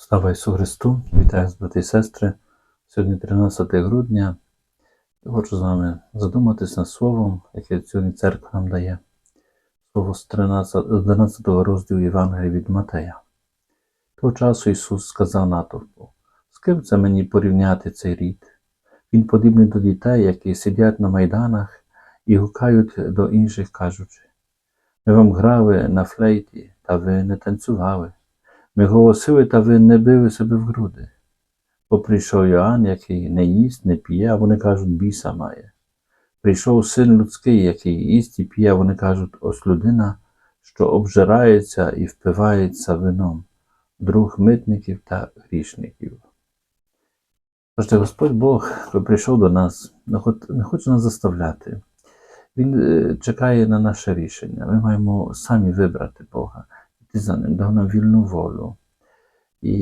Слава Ісусу Христу! Вітаю вас, брати і сестри. Сьогодні 13 грудня. Я хочу з вами задуматися над словом, яке сьогодні церква нам дає. Слово з 13, 11 розділу Євангелія від Матея. Того часу Ісус сказав натовпу: з ким це мені порівняти цей рід? Він подібний до дітей, які сидять на майданах і гукають до інших, кажучи: Ми вам грали на флейті, та ви не танцювали. Ми голосили, та ви не били себе в груди. Бо прийшов Йоанн, який не їсть, не п'є, а вони кажуть, біса має. Прийшов син людський, який їсть і п'є, вони кажуть, ось людина, що обжирається і впивається вином, друг митників та грішників. Бачите, Господь Бог, коли прийшов до нас, не хоче нас заставляти. Він е, чекає на наше рішення. Ми маємо самі вибрати Бога, йти за ним, дав нам вільну волю. І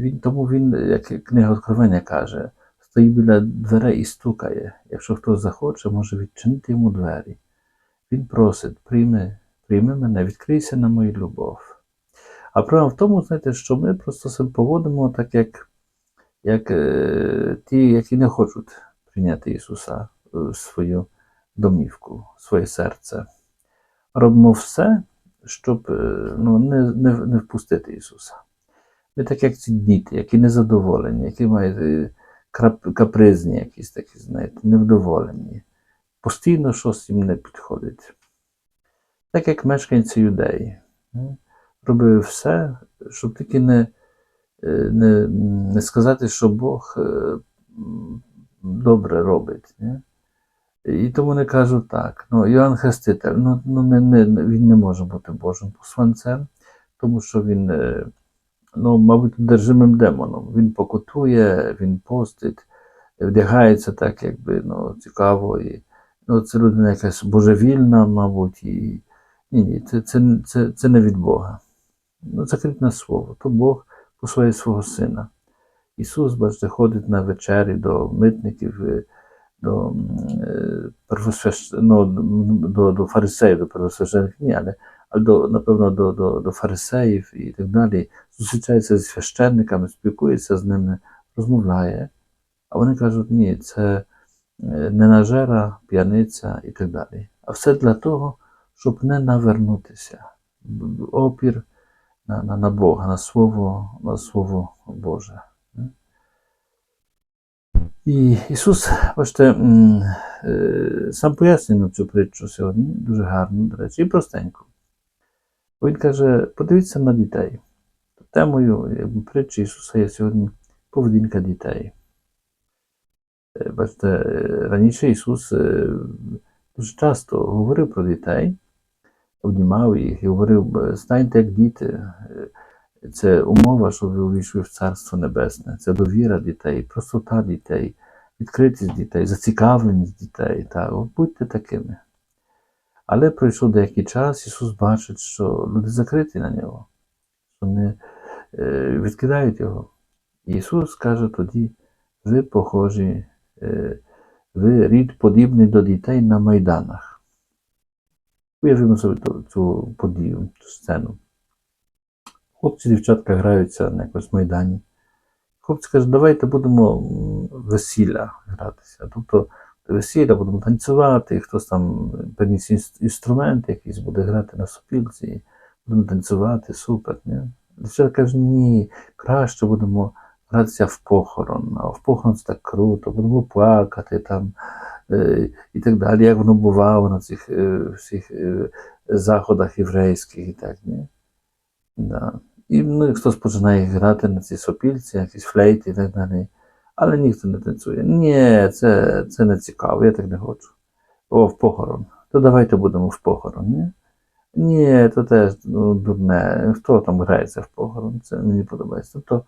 він, тому він, як книга Откровення каже, стоїть біля дверей і стукає. Якщо хтось захоче, може відчинити йому двері. Він просить, прийми, прийми мене, відкрийся на мою любов. А проблема в тому, знаєте, що ми просто себе поводимо так, як, як е, ті, які не хочуть прийняти Ісуса в свою домівку, в своє серце. Робимо все, щоб е, ну, не, не, не впустити Ісуса. Ми так як ці діти, які незадоволені, які мають е, капризні якісь такі, знаєте, невдоволені. Постійно щось їм не підходить. Так як мешканці юдеї. Робили все, щоб тільки не, е, не, не сказати, що Бог добре робить. Не? І тому вони кажуть так: ну, Йоанн Хреститель, ну, ну не, не, він не може бути Божим посланцем, тому що він, е, ну, мабуть, одержимим демоном. Він покутує, він постить, вдягається так, якби ну, цікаво. І, ну, це людина якась божевільна, мабуть, і ні, ні, це, це, це, це не від Бога. Ну, закрите слово, то Бог послає свого сина. Ісус, бачите, ходить на вечері до митників, е, до, е, ну, до, до фарисеїв, до первосвящених ні, але, але до, напевно до, до, до фарисеїв і так далі. Зустрічається зі священниками, спілкується з ними, розмовляє. А вони кажуть, ні, це е, ненажера, п'яниця і так далі. А все для того, щоб не навернутися. Опір на, на, на Бога, на Слово, на Слово Боже. І Ісус, бачите, сам пояснює цю притчу сьогодні, дуже гарно, до речі, і простенько. Він каже: подивіться на дітей. Темою притчі Ісуса є сьогодні поведінка дітей. Бачите, раніше Ісус дуже часто говорив про дітей, обнімав їх і говорив: станьте як діти. Це умова, щоб ви увійшли в Царство Небесне. Це довіра дітей, простота дітей, відкритість дітей, зацікавленість дітей. Так, от будьте такими. Але пройшов деякий час, Ісус бачить, що люди закриті на нього, що вони е, відкидають його. Ісус каже тоді: ви похожі, е, ви рід подібний до дітей на майданах. Уявимо собі цю подію, цю сцену. Хлопці дівчатка граються на якомусь майдані. Хлопці кажуть, давайте будемо весілля гратися. Тобто весілля будемо танцювати, хтось там приніс інс- інструмент якийсь буде грати на сопілці, будемо танцювати, супер. Ні? Дівчата кажуть, ні, краще будемо гратися в похорон. А в похорон це так круто, будемо плакати там е, і так далі, як воно бувало на цих е, всіх е, заходах єврейських і так. Ні? Да. І ну, хтось починає грати на цій сопільці, якісь флейти і так далі. Але ніхто не танцює. Ні, це, це не цікаво, я так не хочу. О, в похорон. То давайте будемо в похорон, ні? Ні, то теж ну, дурне. Хто там грається в похорон? Це мені подобається. Тобто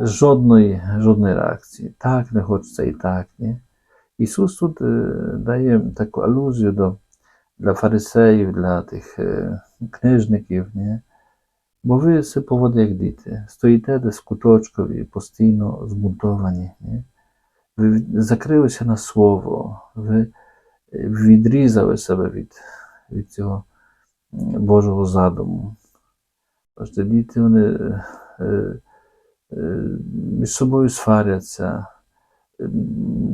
жодної, жодної реакції. Так, не хочеться і так, ні. Ісус тут е, дає таку алюзію до, для фарисеїв, для тих е, книжників, ні? Бо ви себе поводите як діти, стоїте десь куточкові, постійно збунтовані. Ні? Ви закрилися на слово, ви е, відрізали себе від, від цього Божого задуму. Бачите, діти вони е, е, між собою сваряться.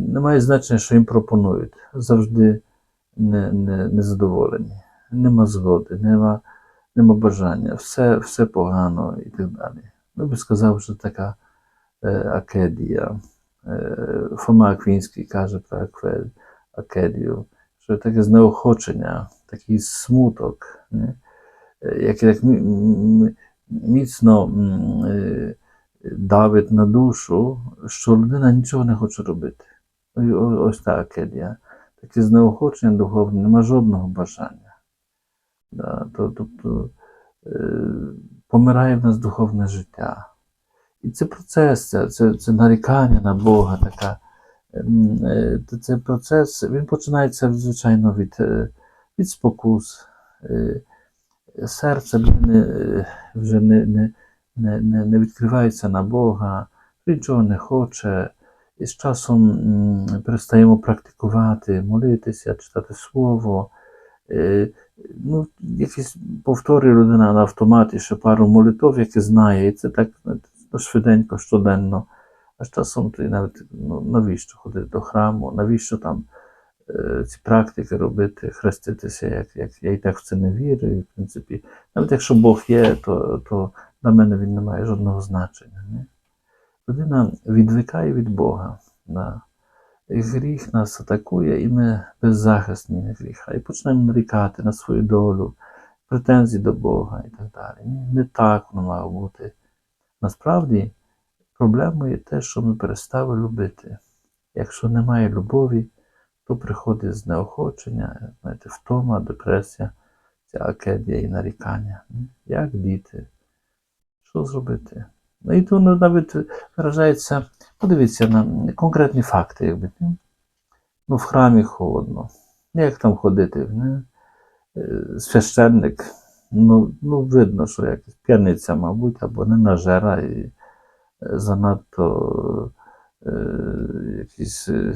Немає значення, що їм пропонують. Завжди не, не, незадоволені. Нема згоди, нема, нема бажання, все, все погано і так далі. Ну, би сказав, що така е, акедія. Е, Фома Аквінський каже про акедію, що таке знеохочення, такий смуток, не? Е, який так міцно е, давить на душу, що людина нічого не хоче робити. Ось та акедія. Таке знеохочення духовне, нема жодного бажання. То, тобто е, помирає в нас духовне життя. І це процес, це, це, це нарікання на Бога, така, ем, е, це- це процес, він починається, звичайно, від, е, від спокус. Серце людини е, вже не, не, не, не, не відкривається на Бога, нічого не хоче. І з часом перестаємо практикувати, молитися, читати слово. Е, ну, якісь повторює людина на автоматі ще пару молитов, які знає, і це так швиденько, щоденно. А з часом ти навіть ну, навіщо ходити до храму, навіщо там е, ці практики робити, хреститися, як, як я і так в це не вірю. І, в принципі, навіть якщо Бог є, то, то для мене він не має жодного значення. Ні? Людина відвикає від Бога. Да. Гріх нас атакує, і ми беззахисні гріха. І почнемо нарікати на свою долю, претензії до Бога і так далі. Не так воно має бути. Насправді, проблемою є те, що ми перестали любити. Якщо немає любові, то приходить знеохочення, знаєте, втома, депресія, ця акедія і нарікання. Як діти? Що зробити? Ну і ну, навіть виражається, подивіться на конкретні факти, якби. Ну, в храмі холодно. Як там ходити? Не? Священник, ну, ну видно, що якась п'яниця, мабуть, або не нажера і е, занадто е, якісь, е,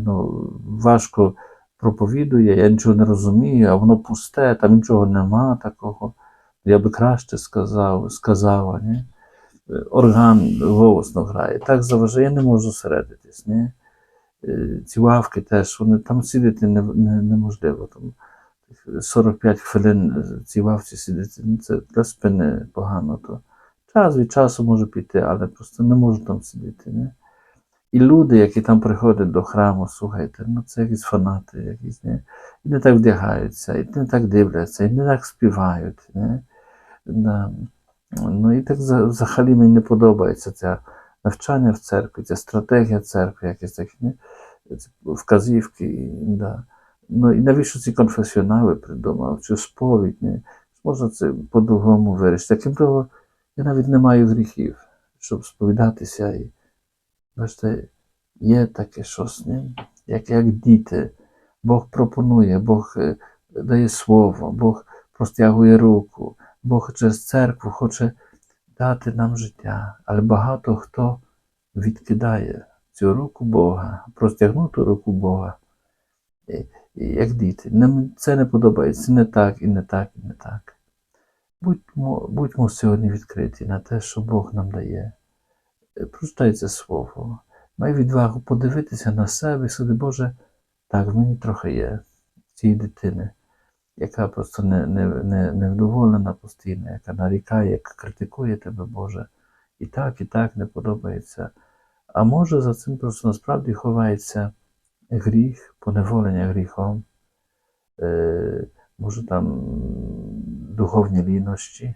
ну, важко проповідує, я нічого не розумію, а воно пусте, там нічого нема такого. Я би краще сказав, сказала, ні? Е, Орган голосно грає. Так заважає, я не можу середитись. Ні? Е, Ці лавки теж, вони там сидіти не, не, неможливо. Там 45 хвилин в цій лавці сидіти, ну, це для спини погано. То час від часу можу піти, але просто не можу там сидіти. Ні? І люди, які там приходять до храму, слухайте, ну це якісь фанати, якісь, ні? і не так вдягаються, і не так дивляться, і не так співають. Да. Ну і так взагалі мені не подобається це навчання в церкві, ця стратегія церкви, якісь такі? Вказівки. Да. Ну і навіщо ці конфесіонали придумав, чи сповідь? Ні? Можна це по-другому вирішити. Таким того, я навіть не маю гріхів, щоб сповідатися. І, бачите, є таке щось, ні? Як, як діти. Бог пропонує, Бог е, дає слово, Бог простягує руку. Бог через церкву хоче дати нам життя, але багато хто відкидає цю руку Бога, простягнуту руку Бога, як діти. Це не подобається, не так, і не так, і не так. Будьмо, будьмо сьогодні відкриті на те, що Бог нам дає. Прочитай це слово. Май відвагу подивитися на себе і сказати, Боже, так, в мені трохи є цієї дитини яка просто не, не, не, невдоволена постійно, яка нарікає, яка критикує тебе, Боже, і так, і так не подобається. А може за цим просто насправді ховається гріх, поневолення гріхом, е, може там духовні лінощі,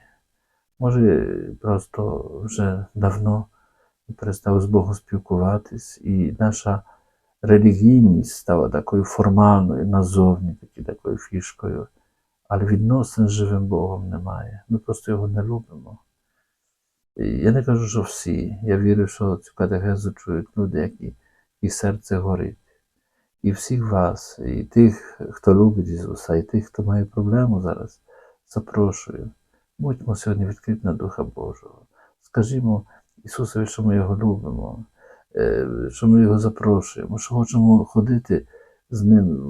може просто вже давно перестав з Богом спілкуватись, і наша релігійність стала такою формальною назовні, такою фішкою, але відносин з живим Богом немає. Ми просто його не любимо. Я не кажу, що всі. Я вірю, що цю катехезу чують люди, які і серце горить. І всіх вас, і тих, хто любить Ісуса, і тих, хто має проблему зараз, запрошую. Будьмо сьогодні відкриті на Духа Божого. Скажімо Ісусові, що ми його любимо, що ми його запрошуємо, що хочемо ходити з ним,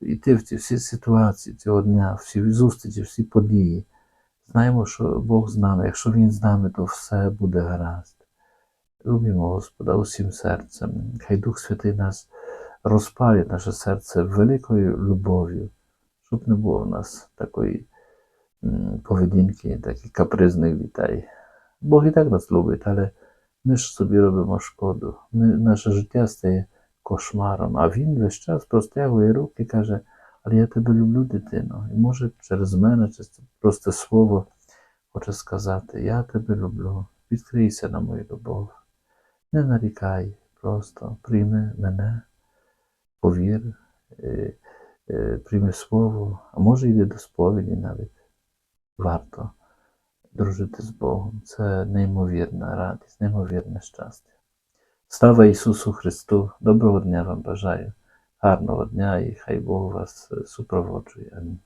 йти в ці всі ситуації цього дня, всі зустрічі, всі події, Знаємо, що Бог з нами. Якщо Він з нами, то все буде гаразд. Любимо Господа усім серцем. Хай Дух Святий нас розпалить наше серце великою любов'ю, щоб не було в нас такої поведінки, таких капризних дітей. Бог і так нас любить, але ми ж собі робимо шкоду. Ми, наше життя стає кошмаром, а він весь час простягує руки і каже, але я тебе люблю, дитино. І може через мене, це просте слово хоче сказати, я тебе люблю, відкрийся на мою любов. Не нарікай, просто прийми мене, повір, е, е, прийми слово, а може йди до сповіді навіть. Варто дружити з Богом. Це неймовірна радість, неймовірне щастя. Слава Ісусу Христу! Доброго дня вам бажаю, гарного дня і хай Бог вас е, супроводжує. Амінь.